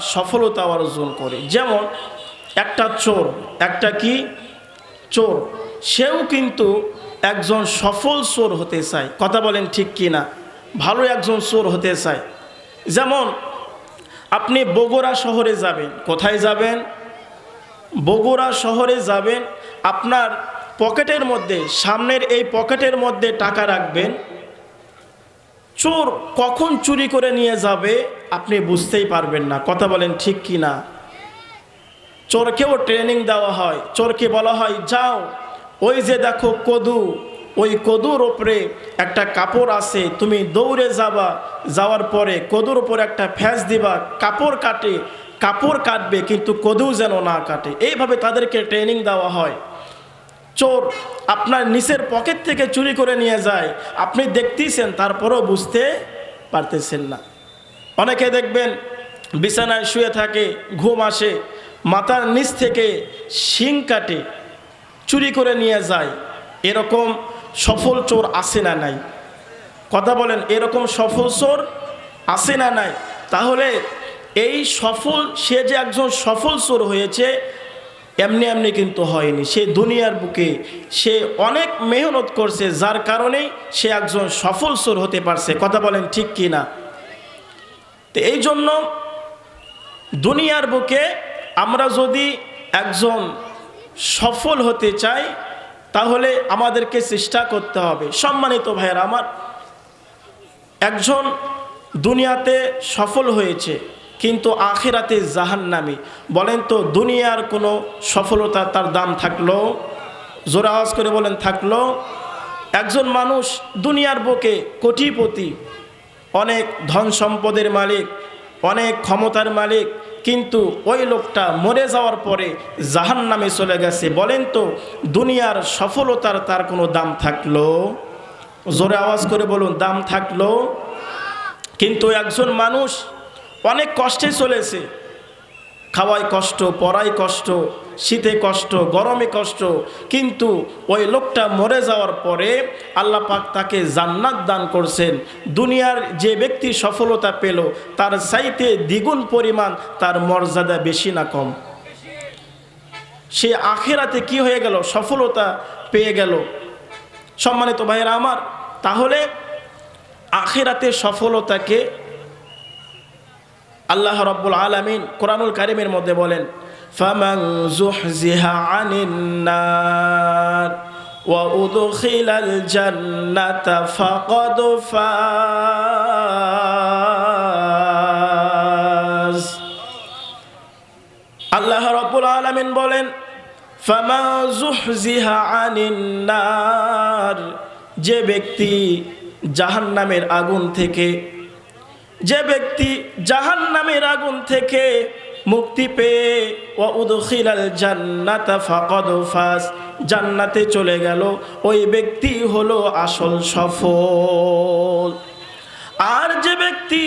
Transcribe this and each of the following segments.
সফলতা অর্জন করে। যেমন, একটা চোর, একটা কি? চোর। সেও কিন্তু একজন সফল চোর হতে চায়। কথা বলেন ঠিক কি না? ভালো একজন চোর হতে চায়। যেমন, আপনি বগুড়া শহরে যাবেন। কোথায় যাবেন? বগুড়া শহরে যাবেন। আপনার পকেটের মধ্যে, সামনের এই পকেটের মধ্যে টাকা রাখবেন। চোর কখন চুরি করে নিয়ে যাবে? আপনি বুঝতেই পারবেন না, কথা বলেন ঠিক কি না। চোরকেও ট্রেনিং দেওয়া হয়, চোরকে বলা হয়, যাও, ওই যে দেখো কদু, ওই কদুর ওপরে একটা কাপড় আছে, তুমি দৌড়ে যাবা। যাওয়ার পরে কদুর ওপরে একটা ফ্যাস দিবা, কাপড় কাটে, কাপড় কাটবে, কিন্তু কদু যেন না কাটে। এইভাবে তাদেরকে ট্রেনিং দেওয়া হয়। চোর আপনার নিচের পকেট থেকে চুরি করে নিয়ে যায়। আপনি দেখতেইছেন তারপরেও বুঝতে পারতেছেন না। অনেকে দেখবেন বিছানায় শুয়ে থাকে, ঘুম আসে, মাথার নিচ থেকে শিং কাটে, চুরি করে নিয়ে যায়। এরকম সফল চোর আসে না নাই? কথা বলেন, এরকম সফল চোর আসে না নাই? তাহলে এই সফল, সে যে একজন সফল চোর হয়েছে, এমনি এমনি কিন্তু হয়নি। সে দুনিয়ার বুকে, সে অনেক মেহনত করছে, যার কারণেই সে একজন সফল চোর হতে পারছে। কথা বলেন ঠিক কি না তো এই জন্য দুনিয়ার বুকে আমরা যদি একজন সফল হতে চাই, তাহলে আমাদেরকে চেষ্টা করতে হবে। সম্মানিত ভাইয়ের আমার, একজন দুনিয়াতে সফল হয়েছে, কিন্তু আখেরাতে জাহান জাহান্নামি। বলেন তো, দুনিয়ার কোনো সফলতা তার দাম থাকল? জোর আওয়াজ করে বলেন, থাকল। একজন মানুষ দুনিয়ার বুকে কোটিপতি অনেক ধন সম্পদের মালিক, অনেক ক্ষমতার মালিক, কিন্তু ওই লোকটা মরে যাওয়ার পরে জাহান নামে চলে গেছে। বলেন তো, দুনিয়ার সফলতার তার কোনো দাম থাকল? জোরে আওয়াজ করে বলুন, দাম থাকল? কিন্তু একজন মানুষ অনেক কষ্টে চলেছে। খাওয়ায় কষ্ট পড়াই কষ্ট শীতে কষ্ট, গরমে কষ্ট, কিন্তু ওই লোকটা মরে যাওয়ার পরে আল্লাহ পাক তাকে জান্নাত দান করছেন। দুনিয়ার যে ব্যক্তি সফলতা পেল, তার চাইতে দ্বিগুণ পরিমাণ তার মর্যাদা বেশি না কম। সে আখেরাতে কি হয়ে গেল? সফলতা পেয়ে গেল। সম্মানিত ভাইয়েরা আমার, তাহলে আখেরাতে সফলতাকে আল্লাহ রব্বুল আলমিন কোরআনুল কারিমের মধ্যে বলেন জুহজিহা আনিন নার ওয়া উদখিলাল জান্নাতা ফাকাদ ফাজ আল্লাহ রব্বুল আলমিন বলেন, ফামা জুহজিহা আনিন নার যে ব্যক্তি জাহান্নামের আগুন থেকে, যে ব্যক্তি জাহান নামের আগুন থেকে মুক্তি পেয়ে ও উদখিলাল জান্নাতা ফাকদ ফাস জান্নাতে চলে গেল, ওই ব্যক্তি হলো আসল সফল। আর যে ব্যক্তি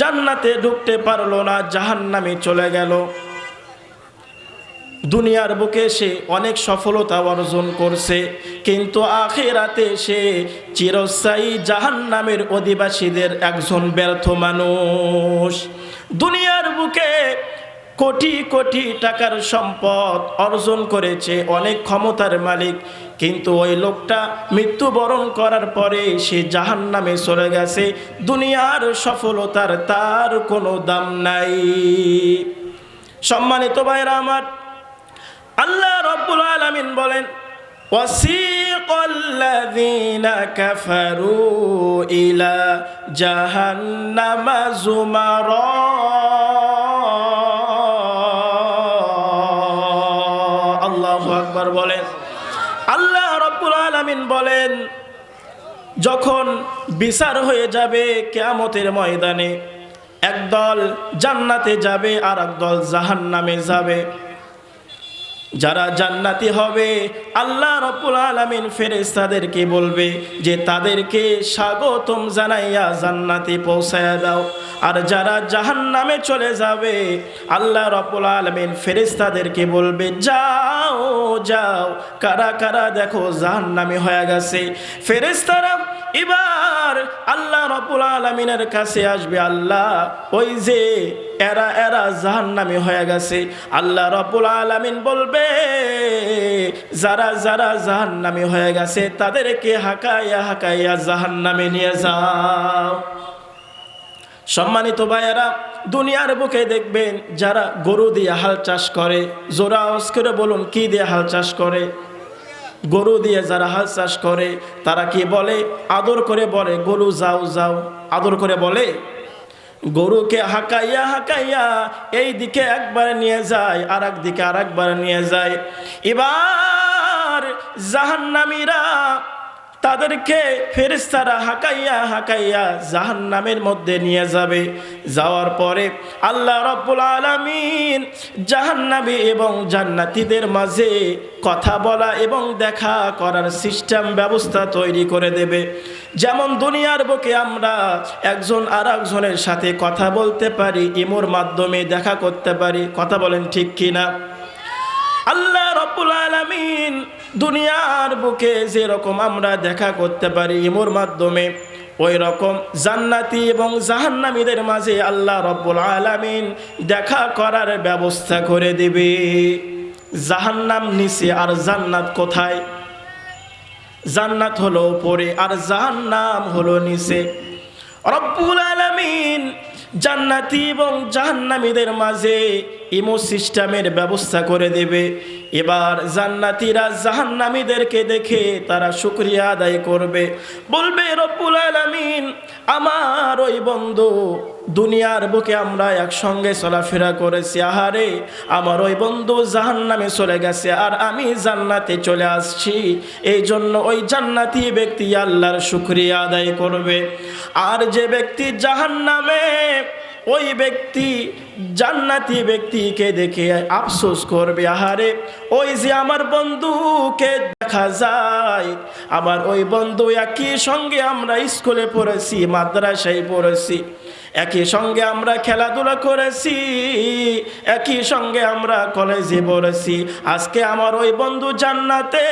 জান্নাতে ঢুকতে পারল না জাহান নামে চলে গেল। দুনিয়ার বুকে সে অনেক সফলতা অর্জন করছে, কিন্তু আখেরাতে সে চিরস্থায়ী জাহান নামের অধিবাসীদের একজন ব্যর্থ মানুষ। দুনিয়ার বুকে কোটি কোটি টাকার সম্পদ অর্জন করেছে, অনেক ক্ষমতার মালিক। কিন্তু ওই লোকটা মৃত্যুবরণ করার পরে সে জাহান নামে চলে গেছে। দুনিয়ার সফলতার তার কোনো দাম নাই। সম্মানিত ভাইরা আমার, আল্লাহ রব্বুল আলামিন বলেন وسيق الذين كفروا إلى جهنم زمرا আল্লাহু আকবার বলেন আল্লাহ রব্বুল আলামিন বলেন যখন বিচার হয়ে যাবে কেয়ামতের ময়দানে একদল জান্নাতে যাবে আর একদল জাহান্নামে যাবে যারা জান্নাতি হবে, আল্লাহ রব্বুল আলামিন ফেরেশতাদেরকে বলবে যে তাদেরকে স্বাগতম জানাইয়া জান্নাতে পৌঁছায়া দাও। আর যারা জাহান্নামে চলে যাবে, আল্লাহ রব্বুল আলামিন ফেরেশতাদেরকে বলবে, যাও যাও, কারা কারা দেখো জাহান্নামে হয়ে গেছে? ফেরেশতারা, এবার এবার আল্লাহ রবুল আলমিনের কাছে আসবে, আল্লাহ, ওই যে এরা এরা জাহান্নামি হয়ে গেছে। আল্লাহ রবুল আলমিন বলবে, যারা যারা জাহান্নামি হয়ে গেছে, তাদেরকে হাকাইয়া হাকাইয়া জাহান্নামে নিয়ে যাও। সম্মানিত ভাইয়েরা, দুনিয়ার বুকে দেখবেন, যারা গরু দিয়ে হাল চাষ করে জোরা আওয়াজ করে বলুন, কি দিয়ে হাল চাষ করে? গরু দিয়ে যারা হাল চাষ করে, তারা কি বলে? আদর করে বলে, গরু, যাও যাও। আদর করে বলে, গরুকে হাঁকাইয়া হাঁকাইয়া এই দিকে একবার নিয়ে যায় আর একদিকে আর একবার নিয়ে যায়। এবার জাহান্নামীরা তাদেরকে ফেরেস্তারা হাঁকাইয়া হাঁকাইয়া জাহান্নামের মধ্যে নিয়ে যাবে। যাওয়ার পরে আল্লাহ রব্বুল আলমিন জাহান্নাবী এবং জান্নাতিদের মাঝে কথা বলা এবং দেখা করার সিস্টেম ব্যবস্থা তৈরি করে দেবে। যেমন দুনিয়ার বুকে আমরা একজন আর একজনের সাথে কথা বলতে পারি, ইমোর মাধ্যমে দেখা করতে পারি। কথা বলেন ঠিক কিনা? আল্লাহ রব্বুল দুনিয়ার বুকে যেরকম আমরা দেখা করতে পারি ইমোর মাধ্যমে ওই রকম জান্নাতি এবং জাহান্নামীদের মাঝে আল্লাহ রব্বুল আলমিন দেখা করার ব্যবস্থা করে দেবে। জাহান্নাম নিচে আর জান্নাত কোথায়? জান্নাত হলো উপরে আর জাহান্নাম হলো নিচে। রব্বুল জান্নাতি এবং জাহান্নামীদের মাঝে ইমো সিস্টেমের ব্যবস্থা করে দেবে। এবার জান্নাতিরা জাহান্নামীদেরকে দেখে তারা শুক্রিয়া আদায় করবে। বলবে রব্বুল আলমিন, আমার ওই বন্ধু দুনিয়ার বুকে আমরা একসঙ্গে চলাফেরা করেছি। আহারে, আমার ওই বন্ধু জাহান্নামে চলে গেছে আর আমি জান্নাতে চলে আসছি। এই জন্য ওই জান্নাতি ব্যক্তি আল্লাহর শুক্রিয়া আদায় করবে। আর যে ব্যক্তি জাহান্নামে, ওই ব্যক্তি জান্নাতি ব্যক্তিকে দেখে আফসোস করবে। আহারে, ওই যে আমার বন্ধুকে দেখা যায়, আমার ওই বন্ধু একই সঙ্গে আমরা স্কুলে পড়েছি, মাদ্রাসায় পড়েছি। একই সঙ্গে আমরা খেলাধুলা করেছি, একই সঙ্গে আমরা কলেজে পড়েছি। আজকে আমার ওই বন্ধু জান্নাতে,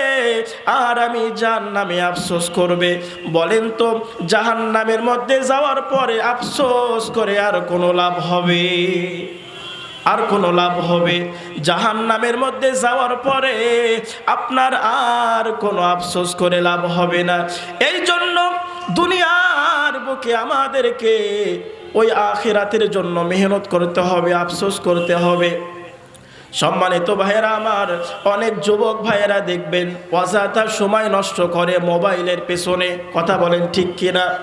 আর আমি জাহান্নামে আফসোস করবে। বলেন তো, জাহান্নামের মধ্যে যাওয়ার পরে আফসোস করে আর কোনো লাভ হবে? আর কোনো লাভ হবে? জাহান নামের মধ্যে যাওয়ার পরে আপনার আর কোনো আফসোস করে লাভ হবে না। এই জন্য দুনিয়ার বুকে আমাদেরকে ওই আখিরাতের জন্য মেহনত করতে হবে, আফসোস করতে হবে। সম্মানিত ভাইয়েরা আমার, অনেক যুবক ভাইয়েরা দেখবেন, অযথা সময় নষ্ট করে মোবাইলের পেছনে কথা বলেন ঠিক কিনা?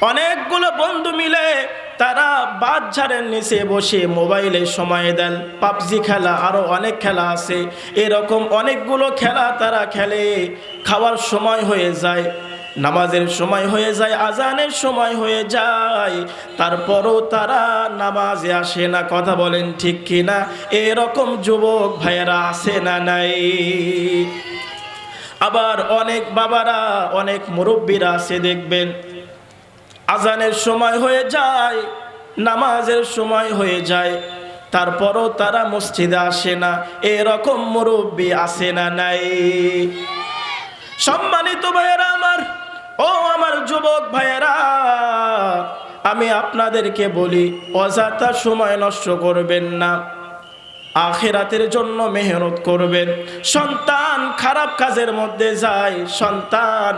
অনেকগুলো বন্ধু মিলে তারা বাদ ঝাড়ের নিচে বসে মোবাইলে সময় দেন। পাবজি খেলা আরও অনেক খেলা আছে। এরকম অনেকগুলো খেলা তারা খেলে, খাওয়ার সময় হয়ে যায়। নামাজের সময় হয়ে যায়, আজানের সময় হয়ে যায়, তারপরও তারা নামাজে আসে না। কথা বলেন ঠিক কিনা? এরকম যুবক ভাইয়েরা আসে না নাই? আবার অনেক বাবারা, অনেক মুরব্বীরা আছে, দেখবেন। আজানের সময় হয়ে যায়, নামাজের সময় হয়ে যায়, তারপরও তারা মসজিদে আসে না। এরকম মুরব্বী আসে না নাই? সম্মানিত ভাইয়েরা আমার ও আমার যুবক ভাইয়েরা, আমি আপনাদেরকে বলি, অযথা সময় নষ্ট করবেন না। আখেরাতের জন্য মেহনত করবেন। সন্তান খারাপ কাজের মধ্যে যায়, সন্তান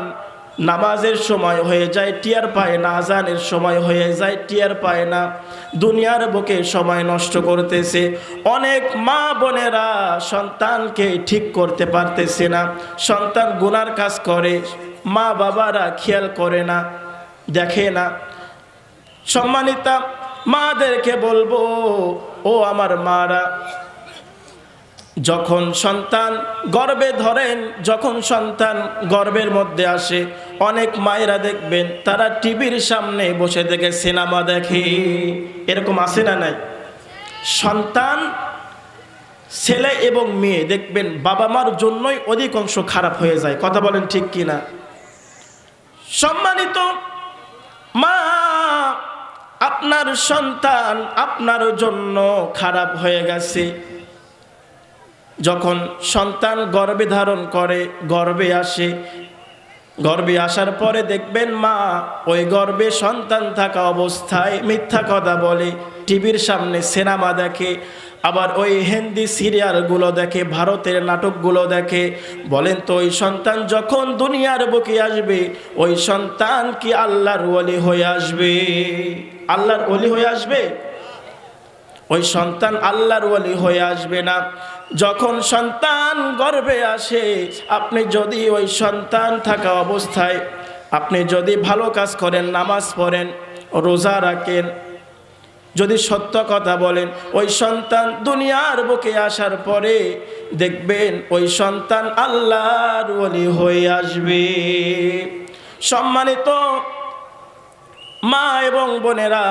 নামাজের সময় হয়ে যায়, টিয়ার পায় না, আজানের সময় হয়ে যায়, টিয়ার পায় না। দুনিয়ার বুকে সময় নষ্ট করতেছে। অনেক মা বোনেরা সন্তানকে ঠিক করতে পারতেছে না। সন্তান গুনার কাজ করে, মা বাবারা খেয়াল করে না, দেখে না। সম্মানিতা, মাদেরকে বলব, ও আমার মারা যখন সন্তান গর্বে ধরেন, যখন সন্তান গর্বের মধ্যে আসে, অনেক মায়েরা দেখবেন, তারা টিভির সামনে বসে থেকে সিনেমা দেখে। এরকম আসে না নাই? সন্তান, ছেলে এবং মেয়ে দেখবেন, বাবা মার জন্যই অধিকাংশ খারাপ হয়ে যায়। কথা বলেন ঠিক কিনা? সম্মানিত মা, আপনার সন্তান আপনার জন্য খারাপ হয়ে গেছে। যখন সন্তান গর্ভে ধারণ করে গর্ভে আসে, গর্বে আসার পরে দেখবেন মা ওই গর্বে সন্তান থাকা অবস্থায় মিথ্যা কথা বলে, টিভির সামনে সিনেমা দেখে, আবার ওই হিন্দি সিরিয়ালগুলো দেখে, ভারতের নাটকগুলো দেখে, বলেন তো ওই সন্তান যখন দুনিয়ার বুকে আসবে, ওই সন্তান কি আল্লাহর ওলি হয়ে আসবে? আল্লাহর ওলি হয়ে আসবে? ওই সন্তান আল্লাহর ওলি হয়ে আসবে না। যখন সন্তান গর্ভে আসে, আপনি যদি ওই সন্তান থাকা অবস্থায় আপনি যদি ভালো কাজ করেন, নামাজ পড়েন, রোজা রাখেন, যদি সত্য কথা বলেন, ওই সন্তান দুনিয়ার বুকে আসার পরে দেখবেন ওই সন্তান আল্লাহর ওলি হয়ে আসবে। সম্মানিত মা এবং বোনেরা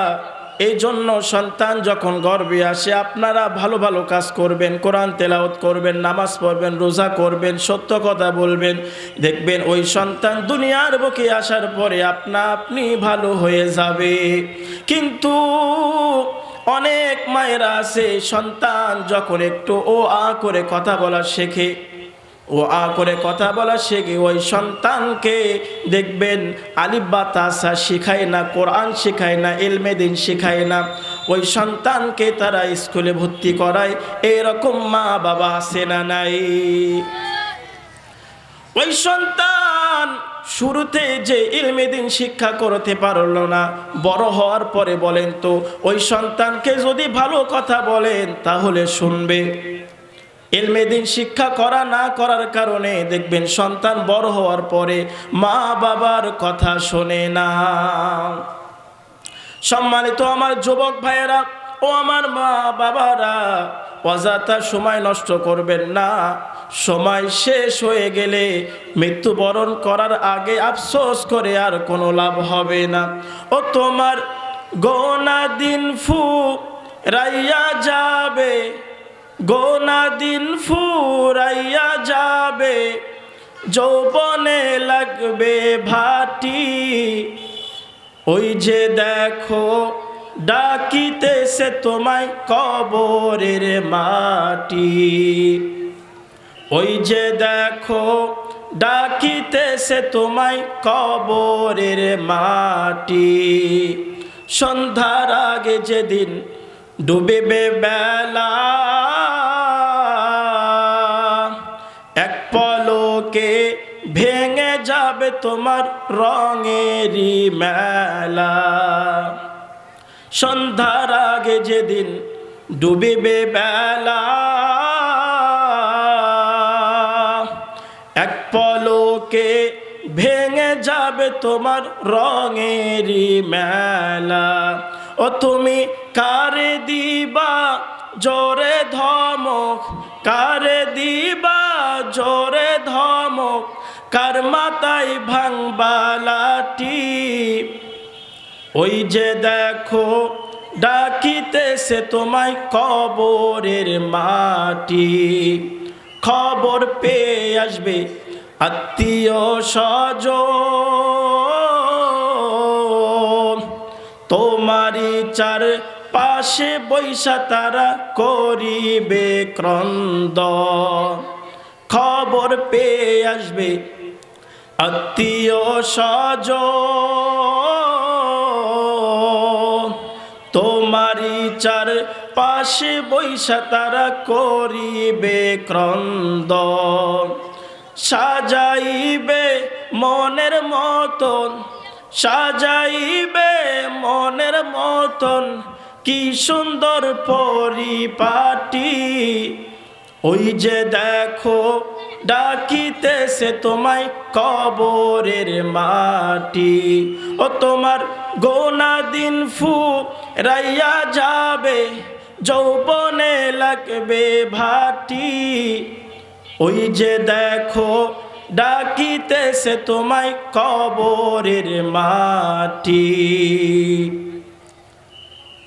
এই জন্য সন্তান যখন গর্বে আসে, আপনারা ভালো ভালো কাজ করবেন, কোরআন তেলাওত করবেন, নামাজ পড়বেন, রোজা করবেন, সত্য কথা বলবেন। দেখবেন ওই সন্তান দুনিয়ার বুকে আসার পরে আপনা আপনি ভালো হয়ে যাবে। কিন্তু অনেক মায়েরা আছে, সন্তান যখন একটু ও আ করে কথা বলা শেখে ও আ করে কথা বলা শেখে ওই সন্তানকে দেখবেন আলিব্বা তাসা শেখায় না, কোরআন শেখায় না এলমেদিন শেখায় না। ওই সন্তানকে তারা স্কুলে ভর্তি করায়, এরকম মা বাবা আছে না নাই? ওই সন্তান শুরুতে যে ইলমেদিন শিক্ষা করতে পারল না, বড় হওয়ার পরে বলেন তো, ওই সন্তানকে যদি ভালো কথা বলেন তাহলে শুনবে। এলমেদিন শিক্ষা করা না করার কারণে দেখবেন সন্তান বড় হওয়ার পরে মা বাবার কথা শোনে না। সম্মানিত আমার যুবক ভাইয়েরা ও আমার মা বাবারা, অযথা সময় নষ্ট করবেন না। সময় শেষ হয়ে গেলে মৃত্যুবরণ করার আগে আফসোস করে আর কোনো লাভ হবে না। ও তোমার গোনা দিন ফু রাইয়া যাবে। গোনা দিন ফুরাইয়া যাবে, যৌবনে লাগবে ভাটি। ওই যে দেখো, ডাকিতেছে তোমায় কবরের মাটি। ওই যে দেখো, ডাকিতেছে তোমায় কবরের মাটি। সন্ধ্যার আগে যেদিন ডুবিবে বেলা তোমার রঙেরই মেলা। সন্ধ্যার আগে যেদিন ডুবিবে বেলা, এক পলকে ভেঙে যাবে তোমার রঙেরই মেলা। ও তুমি কারে দিবা জোরে ধমক, কারে দিবা জোরে মাথায় ভাঙবালাটি ওই যে দেখো, ডাকিতেছে তোমায় কবরের মাটি। খবর পেয়ে আসবে আত্মীয় স্বজ তোমারই চার পাশে বৈশা তারা করিবে ক্রন্দ। খবর পেয়ে আসবে আত্মীয় স্বজ তোমারই চার পাশে বৈশা তারা করিবে ক্রন্দ সাজাইবে মনের মতন, সাজাইবে মনের মতন, কি সুন্দর পরিপাটি। ওই যে দেখো ডাকিতেছে তোমায় কবরের মাটি। ও তোমার গোনা দিন ফু রাইয়া যাবে, যৌবনে লাগবে ভাটি। ওই যে দেখো, ডাকিতেছে তোমায় কবরের মাটি।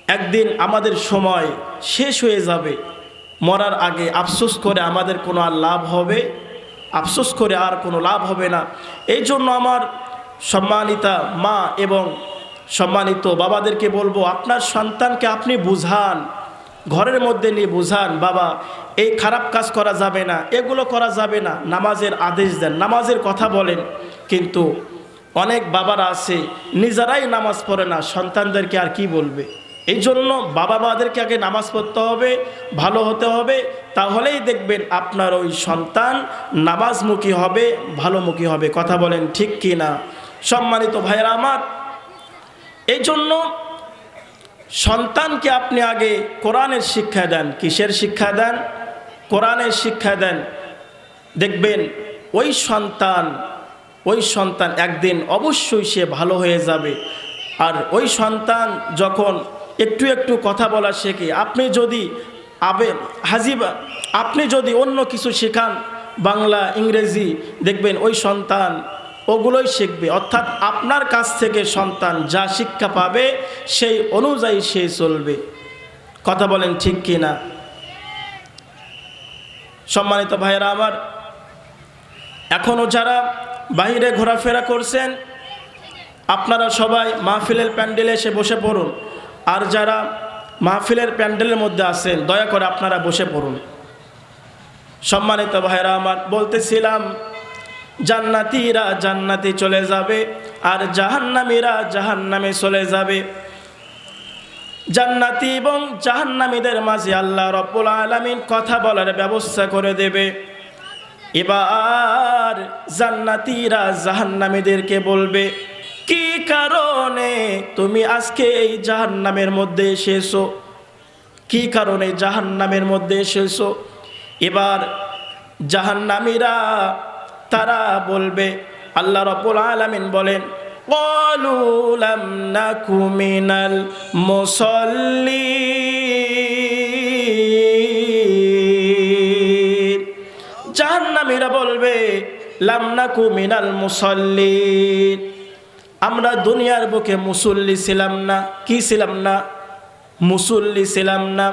একদিন আমাদের সময় শেষ হয়ে যাবে, মরার আগে আফসোস করে আমাদের কোনো আর লাভ হবে? আফসোস করে আর কোনো লাভ হবে না। এই জন্য আমার সম্মানিতা মা এবং সম্মানিত বাবাদেরকে বলব, আপনার সন্তানকে আপনি বুঝান, ঘরের মধ্যে নিয়ে বুঝান, বাবা, এই খারাপ কাজ করা যাবে না, এগুলো করা যাবে না, নামাজের আদেশ দেন, নামাজের কথা বলেন। কিন্তু অনেক বাবারা আছে, নিজেরাই নামাজ পড়ে না, সন্তানদেরকে আর কি বলবে? এই জন্য বাবা মাদেরকে আগে নামাজ পড়তে হবে, ভালো হতে হবে, তাহলেই দেখবেন আপনার ওই সন্তান নামাজমুখী হবে, ভালোমুখী হবে। কথা বলেন ঠিক কি না সম্মানিত ভাইয়েরা আমার এই জন্য সন্তানকে আপনি আগে কোরআনের শিক্ষা দেন। কিসের শিক্ষা দেন? কোরআনের শিক্ষা দেন। দেখবেন ওই সন্তান ওই সন্তান একদিন অবশ্যই সে ভালো হয়ে যাবে। আর ওই সন্তান যখন একটু একটু কথা বলা শেখে। আপনি যদি আবে হাজিবা, আপনি যদি অন্য কিছু শেখান, বাংলা, ইংরেজি, দেখবেন ওই সন্তান ওগুলোই শিখবে। অর্থাৎ আপনার কাছ থেকে সন্তান যা শিক্ষা পাবে, সেই অনুযায়ী সে চলবে। কথা বলেন ঠিক কি না সম্মানিত ভাইয়েরা আমার এখনও যারা বাইরে ঘোরাফেরা করছেন, আপনারা সবাই মাহফিলের প্যান্ডেলে এসে বসে পড়ুন। আর যারা মাহফিলের প্যান্ডেলের মধ্যে আছেন, দয়া করে আপনারা বসে পড়ুন। সম্মানিত ভাইরা আমার বলতেছিলাম, জান্নাতিরা জান্নাতে চলে যাবে আর জাহান্নামীরা জাহান্নামে চলে যাবে। জান্নাতি এবং জাহান্নামীদের মাঝে আল্লাহ রব্বুল আলমিন কথা বলার ব্যবস্থা করে দেবে। এবার জান্নাতিরা জাহান্নামীদেরকে বলবে কি কারণে তুমি আজকে এই জাহান্নামের মধ্যে এসেছো কি কারণে জাহান্নামের মধ্যে এসেছো এবার জাহান্নামীরা তারা বলবে আল্লাহ রব্বুল আলামিন বলেন قالوا لم نك من المصلين জাহান্নামীরা বলবে লামনাকু মিনাল মুসল্লিন আমরা দুনিয়ার বুকে মুসল্লি ছিলাম না, কি ছিলাম না? মুসল্লি ছিলাম না।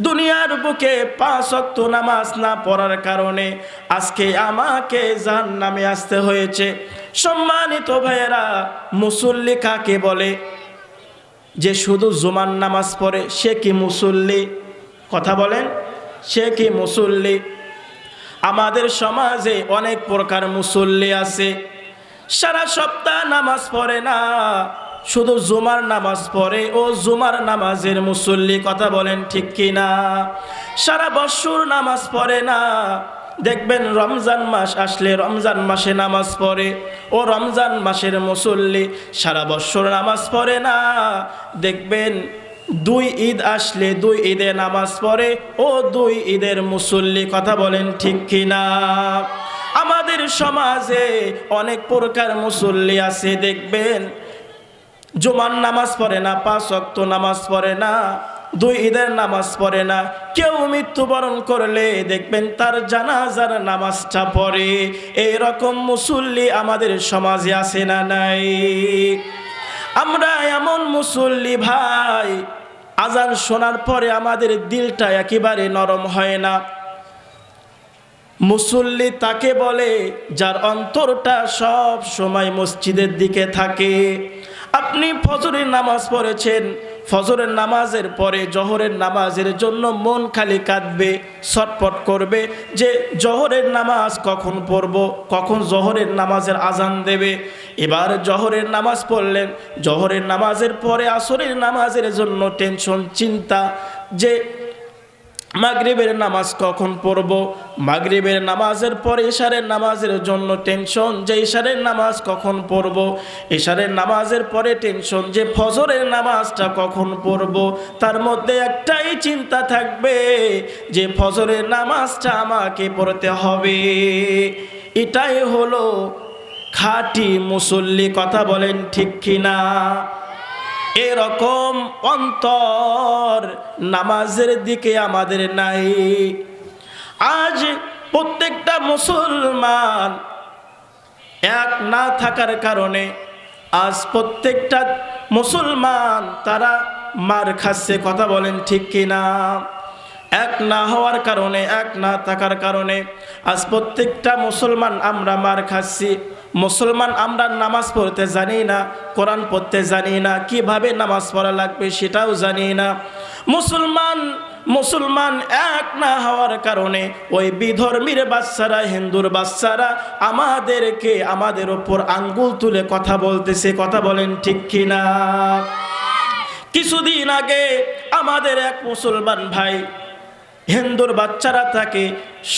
দুনিয়ার বুকে পাঁচ অক্ত নামাজ না পড়ার কারণে আজকে আমাকে জাহান নামে আসতে হয়েছে। সম্মানিত ভাইয়েরা, মুসল্লি কাকে বলে? যে শুধু জুমার নামাজ পড়ে, সে কি মুসল্লি? কথা বলেন, সে কি মুসল্লি? আমাদের সমাজে অনেক প্রকার মুসল্লি আছে। সারা সপ্তাহ নামাজ পড়ে না। শুধু জুমার নামাজ পড়ে ও জুমার নামাজের মুসল্লি কথা বলেন ঠিক কি না সারা বৎসর নামাজ পড়ে না। দেখবেন রমজান মাস আসলে রমজান মাসে নামাজ পড়ে ও রমজান মাসের মুসল্লি সারা বৎসর নামাজ পড়ে না। দেখবেন দুই ঈদ আসলে দুই ঈদে নামাজ পড়ে ও দুই ঈদের মুসল্লি কথা বলেন ঠিক কিনা? আমাদের সমাজে অনেক প্রকার মুসল্লি আছে, দেখবেন? জুমার নামাজ পড়ে না, পাঁচ অক্ত নামাজ পড়ে না, দুই ঈদের নামাজ পড়ে না, কেউ মৃত্যুবরণ করলে দেখবেন তার জানাজার নামাজটা পড়ে। এইরকম মুসল্লি আমাদের সমাজে আছে না নাই? আমরা এমন মুসল্লি ভাই, আজান শোনার পরে আমাদের দিলটা একেবারে নরম হয় না। মুসল্লি তাকে বলে, যার অন্তরটা সব সময় মসজিদের দিকে থাকে। আপনি ফজরের নামাজ পড়েছেন, ফজরের নামাজের পরে জহরের নামাজের জন্য মন খালি কাঁদবে ছটপট করবে যে জহরের নামাজ কখন পড়ব, কখন জহরের নামাজের আজান দেবে। এবার জহরের নামাজ পড়লেন, জহরের নামাজের পরে আসরের নামাজের জন্য টেনশন, চিন্তা যে মাগরিবের নামাজ কখন পড়ব? মাগরিবের নামাজের পর ইশারের নামাজের জন্য টেনশন যে ইশারের নামাজ কখন পড়ব? ইশারের নামাজের পরে টেনশন যে ফজরের নামাজটা কখন পড়ব? তার মধ্যে একটাই চিন্তা থাকবে, যে ফজরের নামাজটা আমাকে পড়তে হবে। এটাই হলো খাঁটি মুসল্লি কথা বলেন ঠিক কিনা? এরকম অন্তর নামাজের দিকে আমাদের নাই। আজ প্রত্যেকটা মুসলমান এক না থাকার কারণে আজ প্রত্যেকটা মুসলমান তারা মার খাচ্ছে, কথা বলেন ঠিক কিনা? এক না হওয়ার কারণে, এক না থাকার কারণে আজ প্রত্যেকটা মুসলমান আমরা মার খাচ্ছি। মুসলমান আমরা নামাজ পড়তে জানি না, কোরআন পড়তে জানি না, কীভাবে নামাজ পড়া লাগবে সেটাও জানি না। মুসলমান মুসলমান এক না হওয়ার কারণে ওই বিধর্মীর বাচ্চারা, হিন্দুর বাচ্চারা আমাদেরকে, আমাদের ওপর আঙ্গুল তুলে কথা বলতেছে, কথা বলেন ঠিক কিনা? কিছুদিন আগে আমাদের এক মুসলমান ভাই হিন্দুর বাচ্চারা তাকে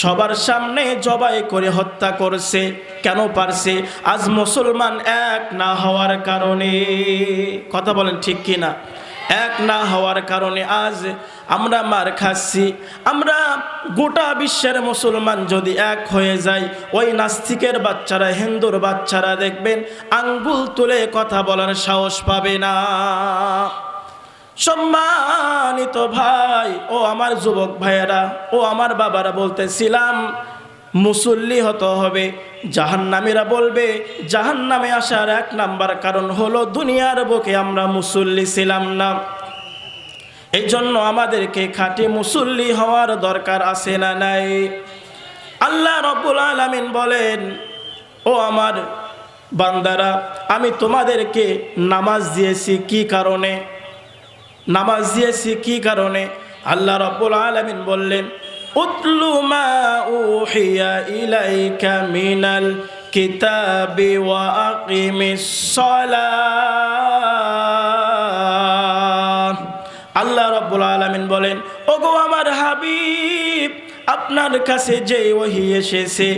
সবার সামনে জবাই করে হত্যা করছে। কেন পারছে? আজ মুসলমান এক না হওয়ার কারণে। কথা বলেন ঠিক কি না এক না হওয়ার কারণে আজ আমরা মার খাচ্ছি। আমরা গোটা বিশ্বের মুসলমান যদি এক হয়ে যায় ওই নাস্তিকের বাচ্চারা, হিন্দুর বাচ্চারা দেখবেন আঙ্গুল তুলে কথা বলার সাহস পাবে না। সম্মানিত ভাই, ও আমার যুবক ভাইয়েরা, ও আমার বাবারা বলতেছিলাম, মুসল্লি হতে হবে। জাহান্নামীরা বলবে, জাহান্নামে আসার এক নাম্বার কারণ হলো দুনিয়ার বুকে আমরা মুসল্লি ছিলাম না। এই জন্য আমাদেরকে খাঁটি মুসল্লি হওয়ার দরকার আছে না নাই? আল্লাহ রব্বুল আলামিন বলেন, ও আমার বান্দারা, আমি তোমাদেরকে নামাজ দিয়েছি কি কারণে? নামাজ দিয়েছি, কি কারণে? আল্লাহ রব্বুল আলামিন বললেন, উতলু ইলাইকা মিনাল কিতাবি আল্লাহ রব্বুল আলামিন বলেন, ওগো আমার হাবিব, আপনার কাছে যে ওহি এসেছে,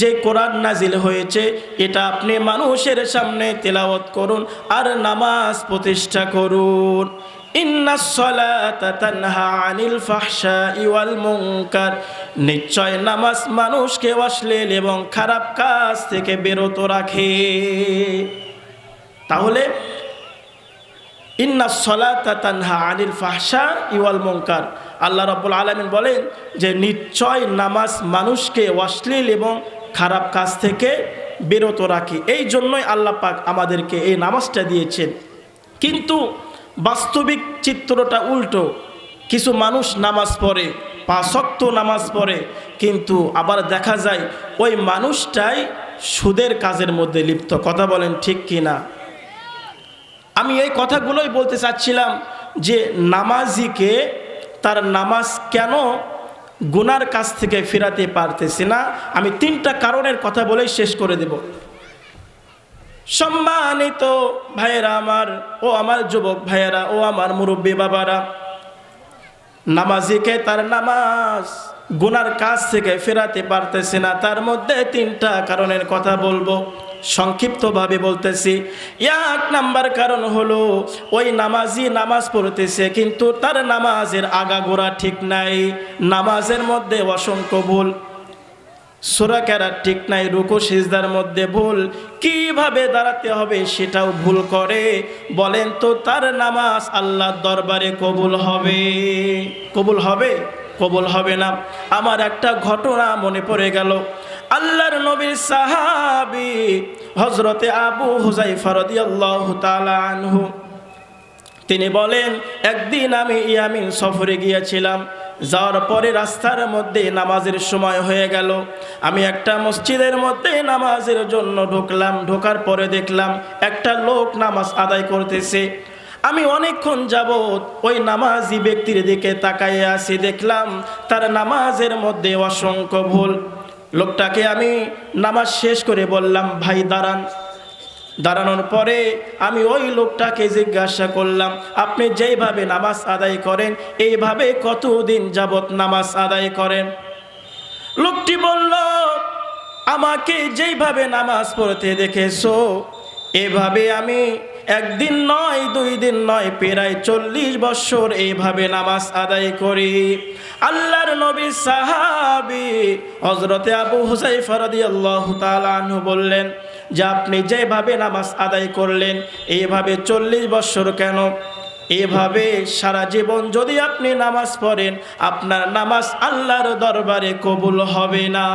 যে কোরআন নাজিল হয়েছে, এটা আপনি মানুষের সামনে তেলাওয়াত করুন আর নামাজ প্রতিষ্ঠা করুন। নিশ্চয় নামাজ মানুষকে অশ্লীল এবং খারাপ কাজ থেকে বিরত রাখে। তাহলে, ইন্না সলাতা তানহা আনিল ফাহসা ইওয়াল মুনকার। আল্লাহ রাব্বুল আলামিন বলেন যে, নিশ্চয় নামাজ মানুষকে অশ্লীল এবং খারাপ কাজ থেকে বিরত রাখে। এই জন্যই আল্লাহ পাক আমাদেরকে এই নামাজটা দিয়েছেন। কিন্তু বাস্তবিক চিত্রটা উল্টো। কিছু মানুষ নামাজ পড়ে পাশক্ত নামাজ পড়ে, কিন্তু আবার দেখা যায় ওই মানুষটাই সুদের কাজের মধ্যে লিপ্ত। কথা বলেন ঠিক কি না? আমি এই কথাগুলোই বলতে চাচ্ছিলাম যে নামাজিকে, তার নামাজ কেন গুনার কাছ থেকে ফেরাতে পারতেছে না? আমি তিনটা কারণের কথা বলেই শেষ করে দেব। সম্মানিত ভাইয়েরা আমার, ও আমার যুবক ভাইয়েরা, ও আমার মুরব্বী বাবারা। নামাজিকে তার নামাজ, গুনার কাজ থেকে ফেরাতে পারতেছে না। তার মধ্যে তিনটা কারণের কথা বলব। সংক্ষিপ্তভাবে বলতেছি। এক নাম্বার কারণ হলো, ওই নামাজি নামাজ পড়তেছে, কিন্তু তার নামাজের আগাগোড়া ঠিক নাই। নামাজের মধ্যে অসংখ্য ভুল। সোরা কেরা ঠিক নাই, রুকু, সিজদার মধ্যে ভুল। কীভাবে দাঁড়াতে হবে সেটাও ভুল করে। বলেন তো, তার নামাজ আল্লাহর দরবারে কবুল হবে? কবুল হবে? কবুল হবে না। আমার একটা ঘটনা মনে পড়ে গেল। আল্লাহর নবীর সাহাবি হজরতে আবু হুজাই ফারদি আল্লাহ আনহু। তিনি বলেন, একদিন আমি ইয়ামিন সফরে গিয়েছিলাম। যাওয়ার পরে রাস্তার মধ্যে নামাজের সময় হয়ে গেল। আমি একটা মসজিদের মধ্যে নামাজের জন্য ঢুকলাম। ঢোকার পরে দেখলাম একটা লোক নামাজ আদায় করতেছে। আমি অনেকক্ষণ যাবৎ ওই নামাজি ব্যক্তির দিকে তাকাইয়ে আসি দেখলাম তার নামাজের মধ্যে অসংখ্য ভুল। লোকটাকে আমি নামাজ শেষ করে বললাম, ভাই, দাঁড়ান। দাঁড়ানোর পরে আমি ওই লোকটাকে জিজ্ঞাসা করলাম, আপনি যেইভাবে নামাজ আদায় করেন, এইভাবে কতদিন যাবৎ নামাজ আদায় করেন? লোকটি বলল, আমাকে যেইভাবে নামাজ পড়তে দেখেছ, এভাবে আমি একদিন নয়, দুই দিন নয়, প্রায় চল্লিশ বছর এইভাবে নামাজ আদায় করি। আল্লাহর নবী সাহাবি হজরতে আবু হুসাই ফরদি আল্লাহ তালু বললেন যে আপনি যেভাবে নামাজ আদায় করলেন এইভাবে চল্লিশ বৎসর কেন? এভাবে সারা জীবন যদি আপনি নামাজ পড়েন, আপনার নামাজ আল্লাহর দরবারে কবুল হবে না।